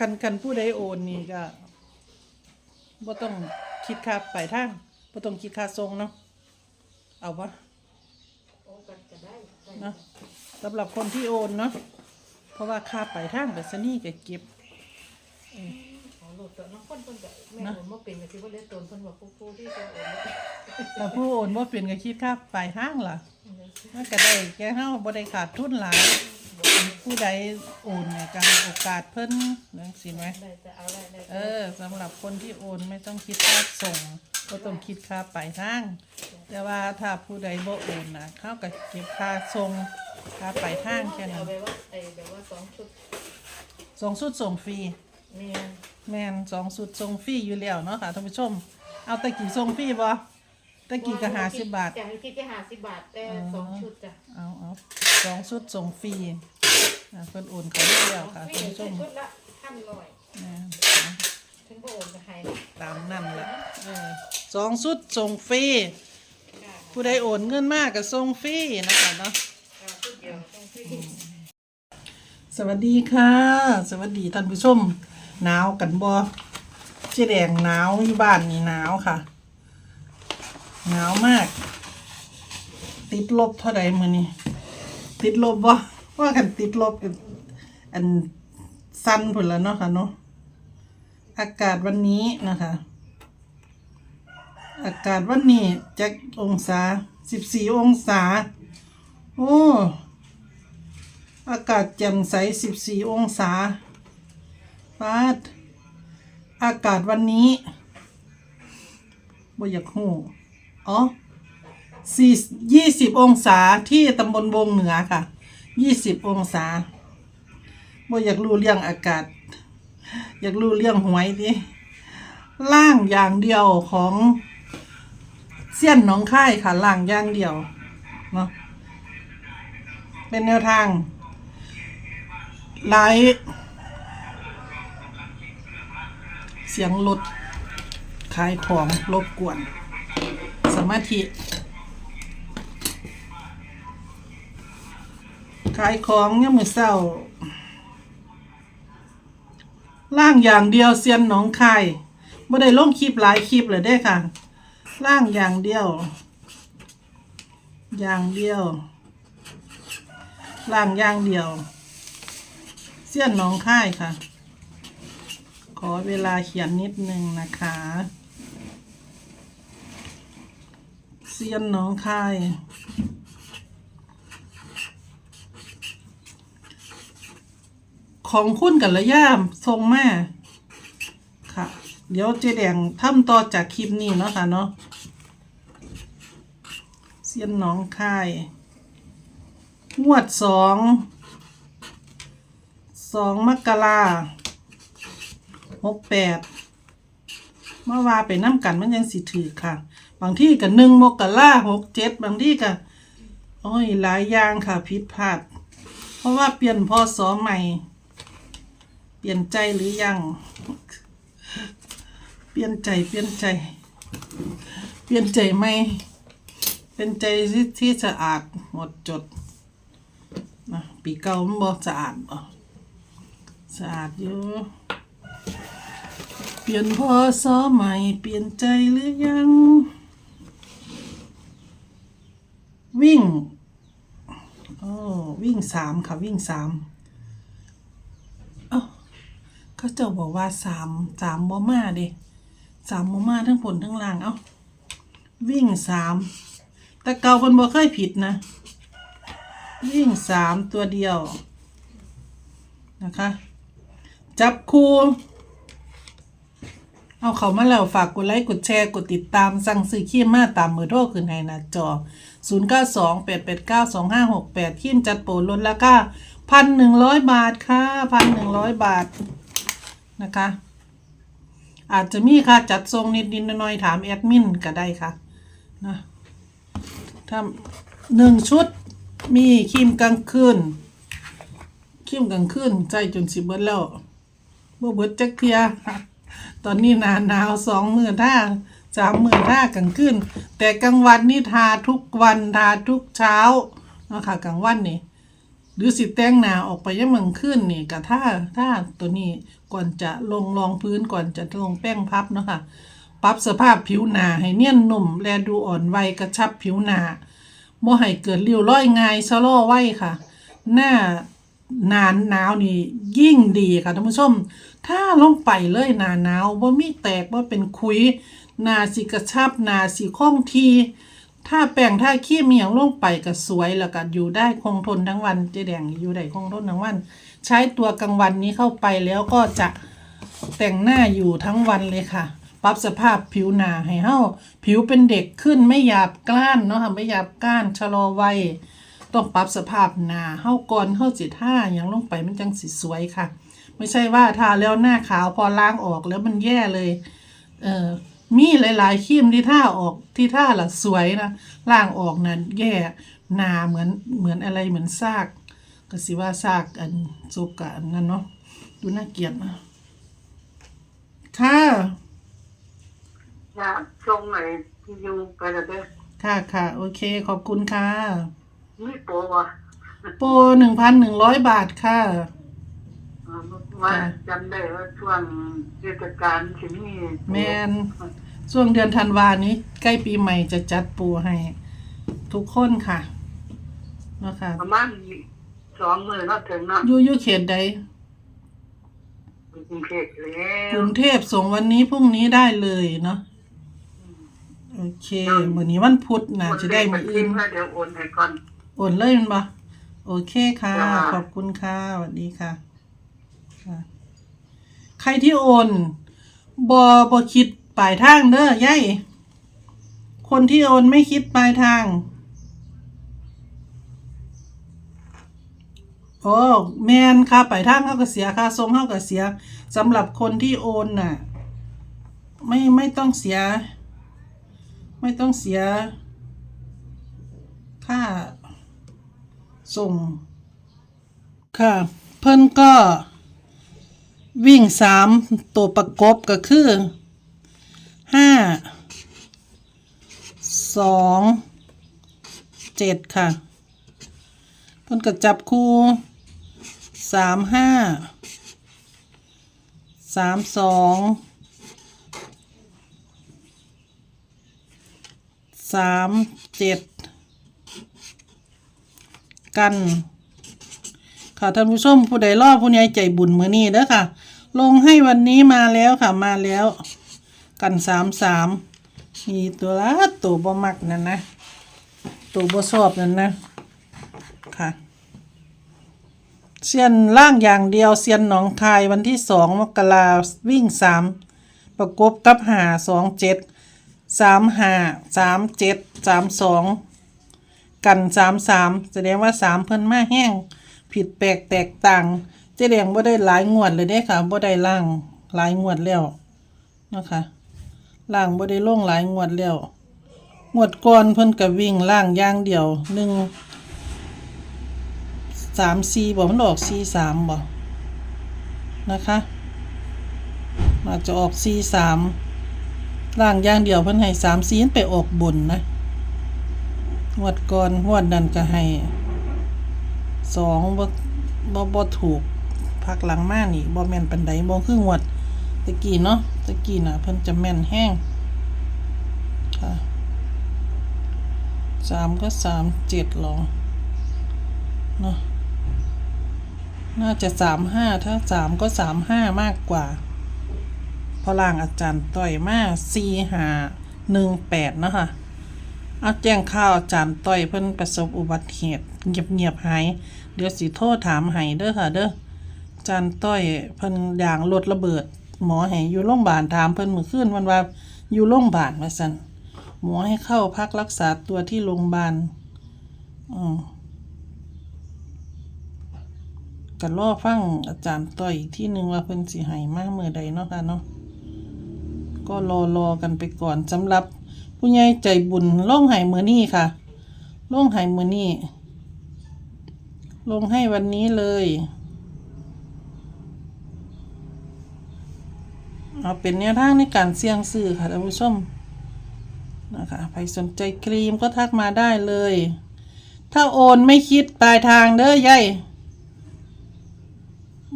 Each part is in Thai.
คันคันผู้ใดโอนนี่ก็บ่ต้องคิดค่าปลายทางบ่ต้องคิดค่าส่งเนาะเอาปะโอ้ก็จะได้ได้เนาะสำหรับคนที่โอนเนาะเพราะว่าค่าปลายทางกับสนี่ก็เก็บขอโหลดตัวน้องคนเพิ่นก็แม่นะผมบ่เป็นก็สิว่าเลือดตนเพิ่นว่าผู้ๆที่จะโอนแต่ผู้โอนบ่เป็นก็คิดค่าปลายทางล่ะมันก็ได้แก่เฮาบ่ได้ขาดทุนหลาย ผู้ใดโอนเนี่ยก็ให้โอกาสเพิ่นจังซี่ไหมได้จะเอาได้ได้เออสำหรับคนที่โอนไม่ต้องคิดค่าส่งก็ต้องคิดค่าปลายทาง แต่ว่าถ้าผู้ใดบ่โอนนะเขาก็เก็บค่าส่งค่าปลายทางแค่เอานั้นไปว่าไอ้แบบว่าสองชุดส่งสุดส่งฟรีแม่นแม่นสองสุดส่งฟรีอยู่แล้วเนาะค่ะท่านผู้ชม เอาตะกี้ส่งฟรีบ่ตะกี้ก็ห้าสิบบาทจ้ะคิดแค่50บาทแต่สองชุดจ้ะเอาเอาสองสุดส่งฟรี อะเพิ่นโอนเขาอยู่แล้วค่ะท่านผู้ชมชุดละ1,100แม่นถึงบ่โอนก็ให้ตามนั่นแหละเออสองสุดส่งฟรีค่ะผู้ใดโอนเงินมากก็ส่งฟรีนะคะเนาะค่ะชุดเดียวต้องซื้อสวัสดีค่ะ สวัสดีท่านผู้ชมหนาวกันบ่เจ๊แดงหนาวอยู่บ้านนี่หนาวค่ะหนาวมาก ติดลบเท่าใดมื้อนี้ติดลบบ่ ว่ากันติดลบกันอันสั้นพุ่นแล้วเนาะค่ะเนาะอากาศวันนี้นะคะ อากาศวันนี้จักองศา14องศา โอ้ อากาศแจ่มใส14องศาปาดอากาศวันนี้บ่อยากหูอ๋อสี่ยี่สิบองศาที่ตำบลวงเหนือค่ะ ยี่สิบองศาบ่อยากรู้เรื่องอากาศ อยากรู้เรื่องหวยดิล่างอย่างเดียวของเสี้ยนหนองค่ายค่ะล่างอย่างเดียวเนาะเป็นแนวทางไลฟ์เสียงรถขายของรบกวน สมาธิ ขายของเนี่ยมือเศร้า ล่างอย่างเดียวเซียนหนองคายบ่ได้ลงคลิปหลายคลิปเลยได้ค่ะ ล่างอย่างเดียว อย่างเดียว ล่างอย่างเดียว เสี้ยนหน้องค่ายค่ะ ขอเวลาเขียนนิดนึงนะคะเสี้ยนหน้องค่าย ของคุณกันละย่ามทรงแม่ค่ะ เดี๋ยวเจแดงทำต่อจากคลิปนี้เนาะค่ะเนาะเสียนน้องค่ายงวดสองสองมกราหกแปดเมื่อวาไปน้ำกันมันยังสิถือค่ะ บางที่กับหนึ่งมกราหกเจ็ดบางที่กับโอ้ยหลายอย่างค่ะผิดพลาด เพราะว่าเปลี่ยนพศใหม่ เปลี่ยนใจหรือยัง เปลี่ยนใจเปลี่ยนใจ เปลี่ยนใจไหมเป็นใจที่ที่สะอาดหมดจดนะปีเก่ามันบ่สะอาดบ่สะอาดอยู่เปลี่ยนพอสอใหม่ เปลี่ยนใจหรือยัง วิ่งโอ้วิ่งสามค่ะวิ่งสาม เขาเจ้าบอกว่าสามสามบ่มาเด้สามบ่มาทั้งผลทั้งล่างเอ้าวิ่งสามแต่เก่าเพิ่นบ่เคยผิดนะ วิ่งสามตัวเดียว นะคะ จับคู่ เอาเขามาแล้วฝากกดไลค์กดแชร์กดติดตามสั่งซื้อขี้มาตามมือโทรขึ้นให้หน้าจอ 0 9 2 8 8 9 2 5 6 8ขี้มจัดโปรลดราคาพันหนึ่งร้อยบาทค่ะพันหนึ่งร้อยบาท นะคะ อาจจะมีค่าจัดทรงนิดๆหน่อยๆถามแอดมินก็ได้ค่ะนะถ้าหนึ่งชุดมีครีมกลางคืนครีมกลางคืนใจจนสิเบิดแล้วบ่เบิดจักเทียตอนนี้หนาหนาวสองมือท่าสามมือท่ากลางคืนแต่กลางวันนี่ทาทุกวันทาทุกเช้าเนาะค่ะกลางวันนี่ รือสิแต่งหนาออกไปยังเมืองขึ้นนี่ก็ถ้าถ้าตัวนี้ก่อนจะลงรองพื้นก่อนจะลงแป้งพับเนาะค่ะปรับสภาพผิวหนาให้เนียนนุ่ม และดูอ่อนวัยกระชับผิวหนาบ่ให้เกิดริ้วรอยง่ายชะลอไว้ค่ะ หน้าหนานหนาวนี่ยิ่งดีค่ะท่านผู้ชม ถ้าลงไปเลยหนาหนาวบ่ามีแตกบ่าเป็นคุยหนาสิกระชับหนาสิคล่องที ถ้าแป้งถ้าครีมอย่างลงไปก็สวยแล้วก็อยู่ได้คงทนทั้งวันเจแดงอยู่ได้คงทนทั้งวัน ใช้ตัวกลางวันนี้เข้าไปแล้วก็จะแต่งหน้าอยู่ทั้งวันเลยค่ะ ปรับสภาพผิวหนาให้เฮาผิวเป็นเด็กขึ้นไม่หยาบกร้านเนาะค่ะไม่หยาบกล้านชะลอวัยต้องปรับสภาพหนาเฮาก่อนเฮาสิท่าอย่างลงไปมันจังสิสวยค่ะ ไม่ใช่ว่าทาแล้วหน้าขาวพอล้างออกแล้วมันแย่เลย เออ มีหลายๆครีมที่ท่าออกที่ท่าละสวยนะล่างออกนั้นแย่หนาเหมือนเหมือนอะไรเหมือนซากก็สิว่าซากอันซุกกะอันนั้นเนาะดูน่าเกลียดนะค่ะจะส่งไอ้ที่อยู่ไปแล้วเด้อค่ะค่ะ โอเค ขอบคุณค่ะมีโปรวะโปรหนึ่งพันหนึ่งร้อยบาทค่ะอ่า ว่าจำได้ว่าช่วงเทศกาลสิมีแมนช่วงเดือนธันวานี้ ใกล้ปีใหม่จะจัดโปรให้ ทุกคนค่ะเนาะคะประมาณสองมือเนาะถึงเนาะอยู่อยู่เขตใดอยู่กรุงเทพแล้กวรุงเทพส่งวันนี้พรุ่งนี้ได้เลยเนาะโอเควันนี้วันพุธนะจะได้มืออื่นแล้วเดี๋ยวโอนให้ก่อนโอนเลยมันบ่โอเคค่ะจ้าขอบคุณค่ะสวัสดีค่ะค่ะ ใครที่โอนบอบอคิดปลายทางเด้อย่ายคนที่โอนไม่คิดปลายทางโอ้แมนค่ะปลายทางเขาก็เสียค่าทรงเขาก็เสียสำหรับคนที่โอนน่ะ ไม่ไม่ต้องเสีย ไม่ต้องเสีย ค่าส่งค่ะ เพิ่นก็ วิ่งสามตัวประกบก็คือห้าสองเจ็ดค่ะเพิ่นก็จับคู่สามห้าสามสองสามเจ็ดกัน ค่ะท่านผู้ชมผู้ใดรอผู้ใหญ่ใจบุญมือนี้เด้อค่ะ ลงให้วันนี้มาแล้วค่ะมาแล้ว กันสามสามมีตัวละตัวบ่มักนั่นนะตัวบ่ชอบนั่นนะค่ะเซียนล่างอย่างเดียวเซียนหนองคายวันที่สองมกราวิ่งสามประกบกับหาสองเจ็ดสามหาสามเจ็ดสามสองกันสามสามแสดงว่าสามเพิ่นมาแห้ง ผิดแปลกแตกต่าง จ๊แดงบ่ได้หลายงวดเลยเด้ค่ะบ่ได้ล่างหลายงวดแล้วนะคะล่างบ่ได้ลงหลายงวดแล้วงวดก่อนเพิ่นก็วิ่งล่างย่างเดียวหนึ่งสามสี่บ่มันออกสี่สามบ่นะคะอาจะออกสี่สามล่างย่างเดียวเพิ่นให้สามสี่ไปออกบนนะงวดก่อนงวดนั้นก็ให้สองบ่บ่บ่ถูก พักหลังมานี่บ่แม่นปานใดบ่คืองวดตะกี้เนาะตะกี้น่ะเพิ่นจะแม่นแห้งค่ะสามก็สามเจ็ดหรอเนาะน่าจะสามห้าถ้าสามก็สามห้ามากกว่าพอล่างอาจารย์ต่อยมาสี่หาหนึ่งแปดเนาะค่ะเอาแจ้งข่าวอาจารย์ต้อยเพิ่นประสบอุบัติเหตุเงียบๆหาย เดี๋ยวสิโทรถามให้เด้อค่ะเด้อ จารย์ต้อยเพิ่นยางรถระเบิด หมอให้อยู่โรงพยาบาลถามเพิ่นเมื่อคืนวันว่าอยู่โรงพยาบาลว่าซั่นหมอให้เข้าพักรักษาตัวที่โรงพยาบาลอือก็รอฟังอาจารย์ต้อยที่หนึ่งว่าเพิ่นสิให้มากเมื่อใดเนาะค่ะเนาะก็รอรอกันไปก่อนสำหรับผู้ใหญ่ใจบุญล่องไห้มือนี่ค่ะล่องไห้มือนี่ลงให้วันนี้เลย เอาเป็นแนวทางในการเสี่ยงซื้อค่ะท่านผู้ชมนะคะใครสนใจครีมก็ทักมาได้เลย ถ้าโอนไม่คิดปลายทางเด้อยาย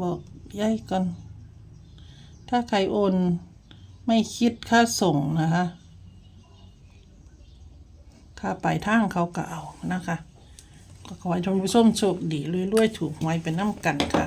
บอกยายก่อน ถ้าใครโอนไม่คิดค่าส่งนะคะค่าปลายทางเขาก็เอานะคะ ก็ขอให้ท่านผู้ชมโชคดีรวยๆถูกหวยเป็นน้ำกันค่ะ